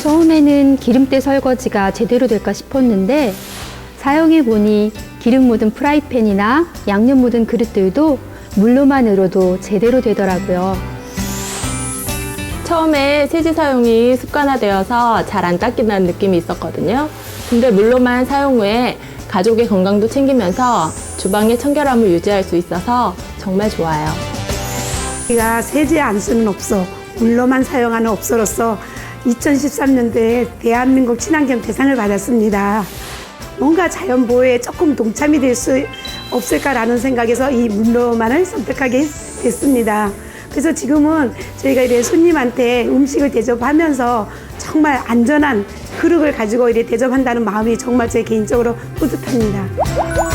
처음에는 기름때 설거지가 제대로 될까 싶었는데 사용해 보니 기름 묻은 프라이팬이나 양념 묻은 그릇들도 물로만으로도 제대로 되더라고요. 처음에 세제 사용이 습관화되어서 잘 안 닦인다는 느낌이 있었거든요. 근데 물로만 사용 후에 가족의 건강도 챙기면서 주방의 청결함을 유지할 수 있어서 정말 좋아요. 우리가 세제 안 쓰는 업소, 물로만 사용하는 업소로서 2013년도에 대한민국 친환경 대상을 받았습니다. 뭔가 자연 보호에 조금 동참이 될 수 없을까라는 생각에서 이 물로만을 선택하게 됐습니다. 그래서 지금은 저희가 이래 손님한테 음식을 대접하면서 정말 안전한 그릇을 가지고 이래 대접한다는 마음이 정말 제 개인적으로 뿌듯합니다.